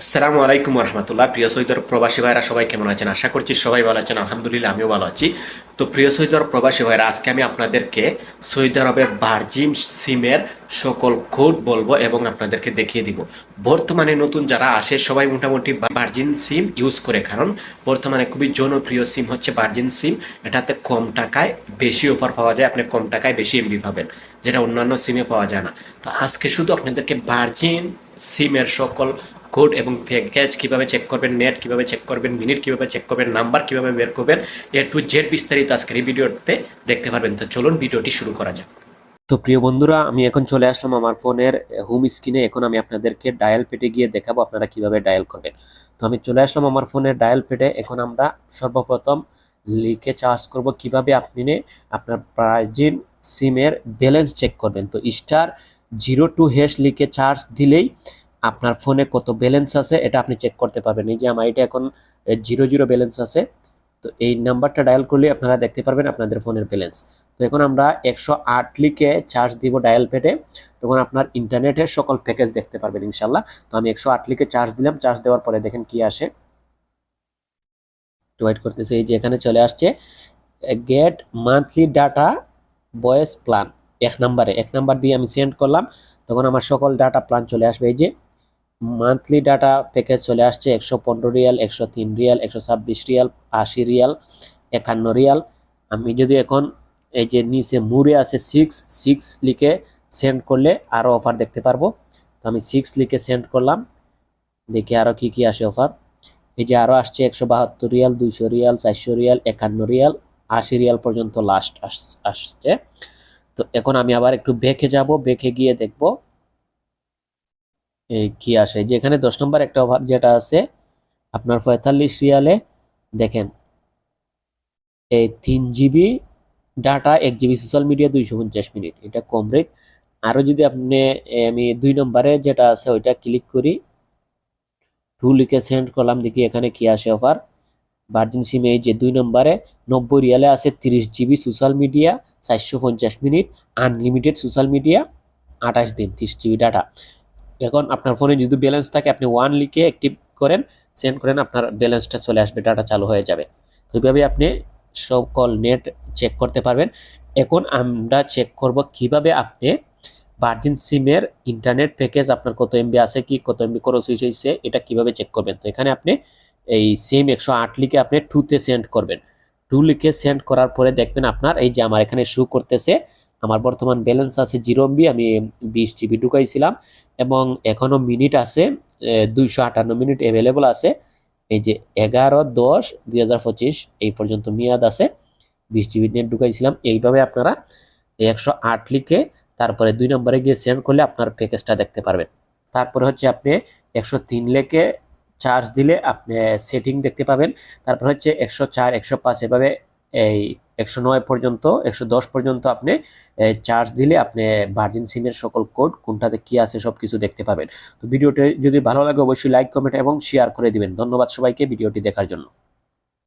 আসসালামু আলাইকুম রহমতুল্লাহ প্রিয় সৈদর প্রবাসী ভাইরা, সবাই কেমন আছেন? আশা করছি সবাই ভালো আছেন। আলহামদুলিল্লাহ, আমিও ভালো আছি। তো প্রিয় সৈদর প্রবাসী ভাইরা, আজকে আমি আপনাদেরকে সৌদি আরবের ভার্জিন সিমের সকল কোড বলব এবং আপনাদেরকে দেখিয়ে দিব। বর্তমানে নতুন যারা আসে, সবাই মোটামুটি ভার্জিন সিম ইউজ করে। কারণ বর্তমানে খুবই জনপ্রিয় সিম হচ্ছে ভার্জিন সিম। এটাতে কম টাকায় বেশি অফার পাওয়া যায়। আপনি কম টাকায় বেশি এমবি পাবেন, যেটা অন্যান্য সিমে পাওয়া যায় না। তো আজকে শুধু আপনাদেরকে ভার্জিন সিমের সকল কোড এবং ক্যাচ কীভাবে চেক করবেন নেট কীভাবে চেক করবেন মিনিট কীভাবে চেক করবেন নাম্বার কীভাবে বের করবেন, এ টু জেড বিস্তারিত আজকের এই ভিডিওতে দেখতে পারবেন। তো চলুন ভিডিওটি শুরু করা যাক। তো প্রিয় বন্ধুরা, আমি এখন চলে আসলাম আমার ফোনের হোম স্ক্রিনে এখন আমি আপনাদেরকে ডায়াল পেটে গিয়ে দেখাবো আপনারা কীভাবে ডায়াল করবেন। তো আমি চলে আসলাম আমার ফোনের ডায়াল পেটে এখন আমরা সর্বপ্রথম লিখে চার্জ করব কীভাবে আপনি আপনার প্রাইজিন সিমের ব্যালেন্স চেক করবেন। তো স্টার জিরো টু হ্যাশ লিখে চার্জ দিলেই আপনার ফোনে কত ব্যালেন্স আছে এটা আপনি চেক করতে পারবেন। এই যে আমার এটা এখন জিরো জিরো ব্যালেন্স আছে। তো এই নাম্বারটা ডায়াল করলে আপনারা দেখতে পারবেন আপনাদের ফোনের ব্যালেন্স তো এখন আমরা একশো আট লিখে চার্জ দিব ডায়াল পেটে তখন আপনার ইন্টারনেটের সকল প্যাকেজ দেখতে পারবেন ইনশাল্লাহ। তো আমি একশো আট লিখে চার্জ দিলাম। চার্জ দেওয়ার পরে দেখেন কি আসে। ওয়েট করতেছে। এই যে এখানে চলে আসছে get monthly data voice plan এক নাম্বারে এক নাম্বার দিয়ে আমি সেন্ড করলাম। তখন আমার সকল ডাটা প্ল্যান চলে আসবে। এই যে মান্থলি ডাটা প্যাকেজ চলে আসছে একশো পনেরো রিয়াল, একশো তিন রিয়াল, একশো ছাব্বিশ রিয়াল, আশি রিয়াল, একান্ন রিয়াল। আমি যদি এখন এই যে নিচে মুড়ে আছে সিক্স সিক্স লিখে সেন্ড করলে আরও অফার দেখতে পারব। তো আমি সিক্স লিখে সেন্ড করলাম, দেখি আরও কি কি আসে অফার এই যে আরও আসছে একশো বাহাত্তর রিয়াল, দুইশো রিয়াল, চারশো রিয়াল, একান্ন রিয়াল, আশি রিয়াল পর্যন্ত লাস্ট আসছে। তো এখন আমি আবার একটু বেঁকে যাব বেঁকে গিয়ে দেখব কি আসে? যেখানে দশ নম্বর একটা ওভার যেটা আছে, আপনার পঁয়তাল্লিশ রিয়ালে দেখেন, এই তিন জিবি ডাটা এক জিবি সোশ্যাল মিডিয়া দুইশো পঞ্চাশ মিনিট। এটা কম রেট আরও যদি আপনি আমি দুই নম্বরে যেটা আছে ওইটা ক্লিক করি, টু লিখে সেন্ড করলাম, দেখি এখানে কি আসে অফার ভার্জিন সিমে এই যে দুই নম্বরে, নব্বই রিয়ালে আছে তিরিশ জিবি সোশ্যাল মিডিয়া চারশো পঞ্চাশ মিনিট আনলিমিটেড সোশ্যাল মিডিয়া আঠাশ দিন, তিরিশ জিবি ডাটা এখন আপনার ফোনে যদি ব্যালেন্স থাকে, আপনি ওয়ান লিখে অ্যাক্টিভ করেন সেন্ড করেন, আপনার ব্যালেন্সটা চলে আসবে ডাটা চালু হয়ে যাবে। তো এইভাবে আপনি সকল নেট চেক করতে পারবেন। এখন আমরা চেক করব কীভাবে আপনি ভার্জিন সিমের ইন্টারনেট প্যাকেজ আপনার কত এমবি আছে, কি কত এমবি খরচ হয়েছে এটা কীভাবে চেক করবেন? তো এখানে আপনি এই সিম একশো আট লিখে আপনি টুতে সেন্ড করবেন। টু লিখে সেন্ড করার পরে দেখবেন আপনার, এই যে আমার এখানে শু করতেছে আমার বর্তমান ব্যালেন্স আছে জিরো এমবি আমি বিশ জিবি ঢুকাইছিলাম এবং এখনও মিনিট আছে দুইশো আটান্ন মিনিট অ্যাভেলেবল আছে। এই যে এগারো দশ দুই এই পর্যন্ত মেয়াদ আছে, বিশ জিবি নেট ঢুকাইছিলাম। এইভাবে আপনারা একশো আট লিখে তারপরে দুই নম্বরে গিয়ে সেন্ড করলে আপনার প্যাকেজটা দেখতে পারবেন। তারপরে হচ্ছে আপনি একশো তিন লেখে চার্জ দিলে আপনি সেটিং দেখতে পাবেন। তারপর হচ্ছে একশো চার, একশো পাঁচ এভাবে এই একশো নয় পর্যন্ত, একশো দশ পর্যন্ত আপনি চার্জ দিলে আপনি ভার্জিন সিমের সকল কোড কোনটাতে কি আছে সব কিছু দেখতে পাবেন। তো ভিডিওটি যদি ভালো লাগে অবশ্যই লাইক কমেন্ট এবং শেয়ার করে দিবেন। ধন্যবাদ সবাইকে ভিডিওটি দেখার জন্য।